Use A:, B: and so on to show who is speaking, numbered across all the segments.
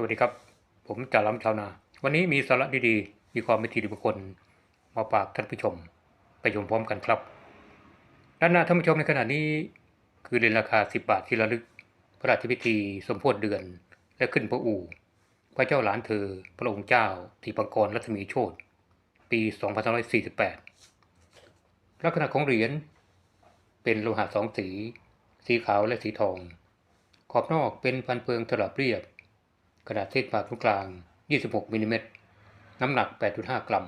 A: สวัสดีครับ ผมจ่าล้ำชาวนา วันนี้มีสาระดีๆ มีความเป็นทีริบุคคลมาฝากท่านผู้ชม ไปชมพร้อมกันครับ ด้านหน้าท่านผู้ชมในขณะนี้ คือเหรียญราคา 10 บาทที่ระลึก พระราชพิธีสมโพธิเดือน และขึ้นพระอู่ พระเจ้าหลานเธอ พระองค์เจ้าทีปังกรรัศมีโชตปี2548 ลักษณะของเหรียญเป็นโลหะสองสี สีขาวและสีทอง ขอบนอกเป็นพันเพืองตลับเรียบ ขนาดเส้นผ่าศูนย์กลาง 26มิลลิเมตรน้ำหนัก 8.5 กรัม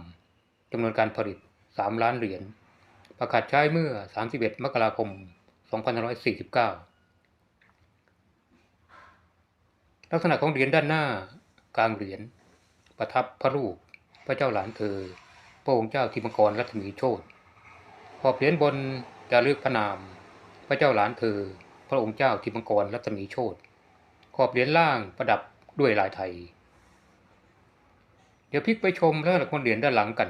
A: จำนวนการผลิต 3 ล้านเหรียญ ประกาศใช้เมื่อ 31 มกราคม 2549 ลักษณะของเหรียญด้านหน้ากลางเหรียญ ประทับพระรูปพระเจ้าหลานเธอ พระองค์เจ้าทิมกรรัศมีโชตขอบเหรียญบนจะเลือกพระนาม พระเจ้าหลานเธอ พระองค์เจ้าทิมกรรัศมีโชตขอบเหรียญล่างประดับ ด้วยลายไทย เดี๋ยวพลิกไปชมแล้วหลักเหรียญด้านหลังกัน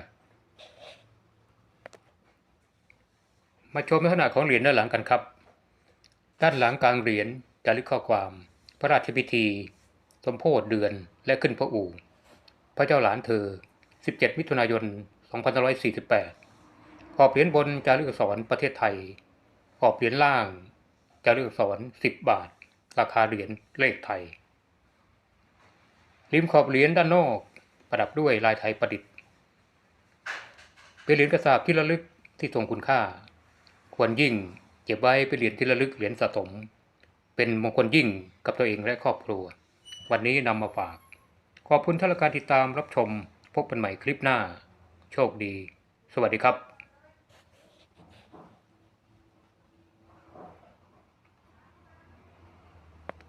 A: มาชมลักษณะของเหรียญด้านหลังกันครับ ด้านหลังกลางเหรียญจะลึกข้อความ พระราชพิธี สมโพธิเดือนและขึ้นพระอู่ พระเจ้าหลานเธอ 17 มิถุนายน 2548 ขอบเหรียญบนจารึกอักษรประเทศไทย ขอบเหรียญล่างจารึกอักษร 10 บาท ราคาเหรียญเลขไทย ริมขอบเหรียญด้านนอก ประดับด้วยลายไทยประดิษฐ์ เป็นเหรียญกระสาบที่ระลึกที่ทรงคุณค่า ควรยิ่งเก็บไว้เป็นเหรียญที่ระลึกเหรียญสะสม เป็นมงคลยิ่งกับตัวเองและครอบครัว วันนี้นำมาฝาก ขอบคุณท่านละการติดตามรับชมพบกันใหม่คลิปหน้า โชคดี สวัสดีครับ